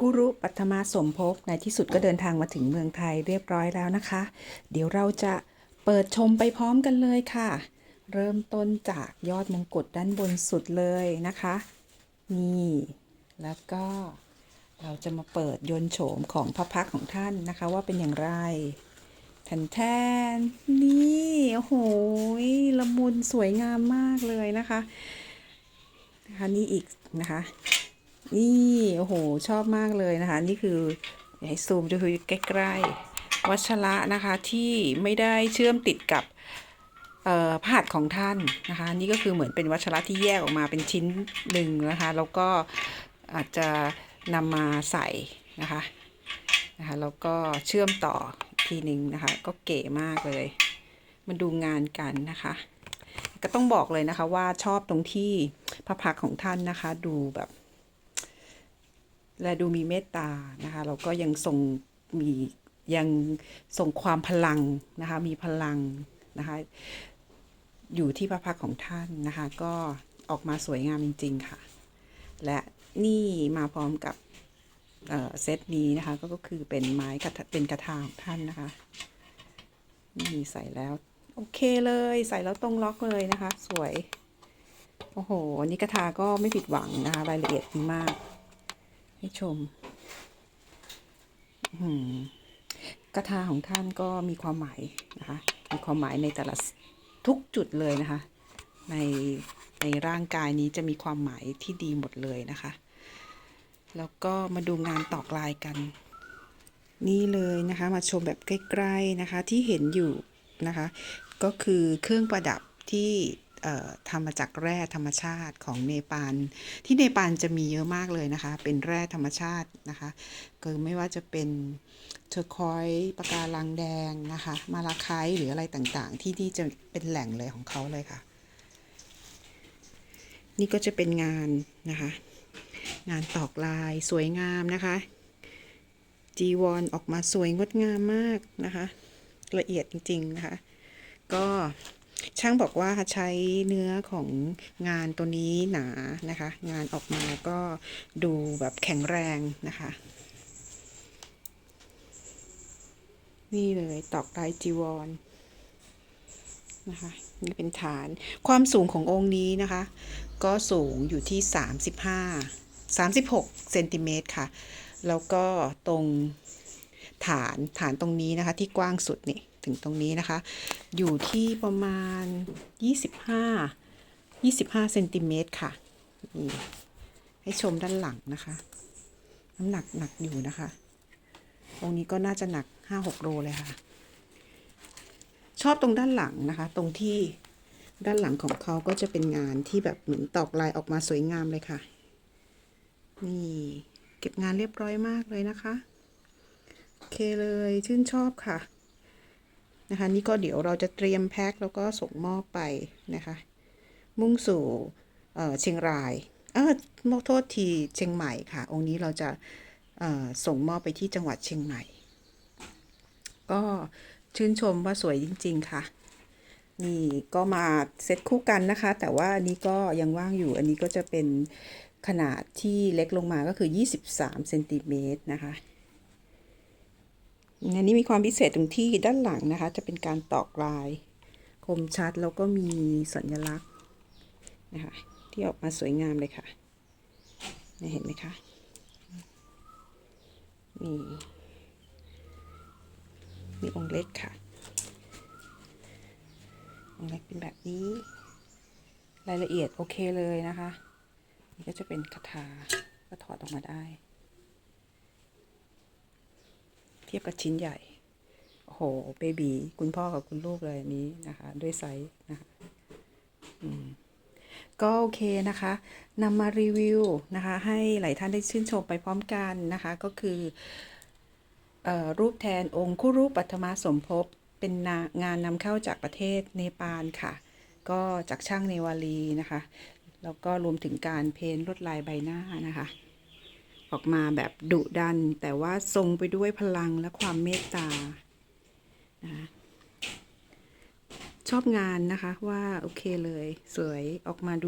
กุรุปัทมาสมภพในที่สุดก็เดินทางมาถึงเมืองไทยเรียบร้อยแล้วนะคะ เดี๋ยวเราจะเปิดชมไปพร้อมกันเลยค่ะ เริ่มต้นจากยอดมงกุฎด้านบนสุดเลยนะคะ นี่ แล้วก็เราจะมาเปิดยนโฉมของพระพักของท่านนะคะ ว่าเป็นอย่างไรแทนแทนนี่โอ้โหละมุนสวยงามมากเลยนะคะนะคะนี่อีกนะคะ นี่โอ้โหชอบมากเลยนะคะ นี่คือให้ซูมดูใกล้ๆวัชระนะคะที่ไม่ได้เชื่อมติดกับเอ่อพระหัตถ์ของท่านนะคะ นี่ก็คือเหมือนเป็นวัชระที่แยกออกมาเป็นชิ้นหนึ่งนะคะ แล้วก็อาจจะนำมาใส่นะคะนะคะแล้วก็เชื่อมต่อทีหนึ่งนะคะ ก็เก๋มากเลยมาดูงานกันนะคะ ก็ต้องบอกเลยนะคะว่าชอบตรงที่พระพักของท่านนะคะ ดูแบบ และดูมีเมตตานะคะแล้วก็ยังทรงมียังทรงความพลังนะคะ มีพลังนะคะ อยู่ที่พระพักของท่านนะคะ ก็ออกมาสวยงามจริง ๆ ค่ะ และนี่มาพร้อมกับเเซตนี้นะคะ ก็คือเป็นไม้กระเป็นกระทาของท่านนะคะ นี่ใส่แล้ว โอเคเลย ใส่แล้วตรงล็อกเลยนะคะ สวย โอ้โหอันนี่กระทาก็ไม่ผิดหวังนะคะ รายละเอียดดีมาก ให้ชม กระทาของท่านก็มีความหมายนะคะ มีความหมายในแต่ละทุกจุดเลยนะคะ ในในร่างกายนี้จะมีความหมายที่ดีหมดเลยนะคะ แล้วก็มาดูงานตอกลายกัน นี่เลยนะคะ มาชมแบบใกล้ๆนะคะที่เห็นอยู่นะคะ ก็คือเครื่องประดับที่ ทำมาจากแร่ธรรมชาติของเนปาลที่เนปาลจะมีเยอะมากเลยนะคะ เป็นแร่ธรรมชาตินะคะก็ไม่ว่าจะเป็นเทอร์คอยส์ปะการังแดงนะคะมาลาไคต์หรืออะไรต่างๆ ที่นี่จะเป็นแหล่งเลยของเขาเลยค่ะ นี่ก็จะเป็นงานนะคะ งานตอกลายสวยงามนะคะ จีวรออกมาสวยงดงามมากนะคะ ละเอียดจริงๆนะคะ ก็ ช่างบอกว่าใช้เนื้อของงานตัวนี้หนานะคะ งานออกมาก็ดูแบบแข็งแรงนะคะ นี่เลยตอกลายจีวรนะคะนี่เป็นฐานความสูงขององค์นี้นะคะ ก็สูงอยู่ที่ 35 36เซนติเมตรค่ะ แล้วก็ตรงฐานฐานตรงนี้นะคะที่กว้างสุดนี่ ถึงตรงนี้นะคะ อยู่ที่ประมาณ 25 25เซนติเมตรค่ะนี่ให้ชมด้านหลังนะคะ น้ำหนักหนักอยู่นะคะองนี้ก็น่าจะหนัก 5-6 โลเลยค่ะ ชอบตรงด้านหลังนะคะ ตรงที่ด้านหลังของเขาก็จะเป็นงานที่แบบเหมือนตอกลายออกมาสวยงามเลยค่ะ นี่เก็บงานเรียบร้อยมากเลยนะคะ โอเคเลยชื่นชอบค่ะ นะคะ นี่ก็เดี๋ยวเราจะเตรียมแพ็คแล้วก็ส่งมอบไปนะคะ มุ่งสู่เชียงรายเออโทษทีเชียงใหม่ค่ะ องค์นี้เราจะส่งมอบไปที่จังหวัดเชียงใหม่ ก็ชื่นชมว่าสวยจริง ๆ ค่ะ นี่ก็มาเซตคู่กันนะคะ แต่ว่าอันนี้ก็ยังว่างอยู่ อันนี้ก็จะเป็นขนาดที่เล็กลงมาก็คือ 23เซนติเมตรนะคะ อันนี้มีความพิเศษตรงที่ด้านหลังนะคะ จะเป็นการตอกลายคมชัดแล้วก็มีสัญลักษณ์นะคะที่ออกมาสวยงามเลยค่ะเห็นไหมคะนี่มีองค์เล็กค่ะ องค์เล็กเป็นแบบนี้ รายละเอียดโอเคเลยนะคะ นี่ก็จะเป็นคาถาก็ถอดออกมาได้ เทียบกับชิ้นใหญ่ โอ้โห เบบีคุณพ่อกับคุณลูกเลยนี้นะคะ ด้วยไซส์นะคะอืมก็โอเคนะคะนำมารีวิวนะคะ ให้หลายท่านได้ชื่นชมไปพร้อมกันนะคะ ก็คืออรูปแทนองค์คุรุปัทมาสมภพเป็นงานนำเข้าจากประเทศเนปาลค่ะ ก็จากช่างเนวาลีนะคะ แล้วก็รวมถึงการเพ้นท์ลวดลายใบหน้านะคะ ออกมาแบบดุดัน แต่ว่าทรงไปด้วยพลังและความเมตตานะคะชอบงานนะคะว่าโอเคเลยสวยออกมาดู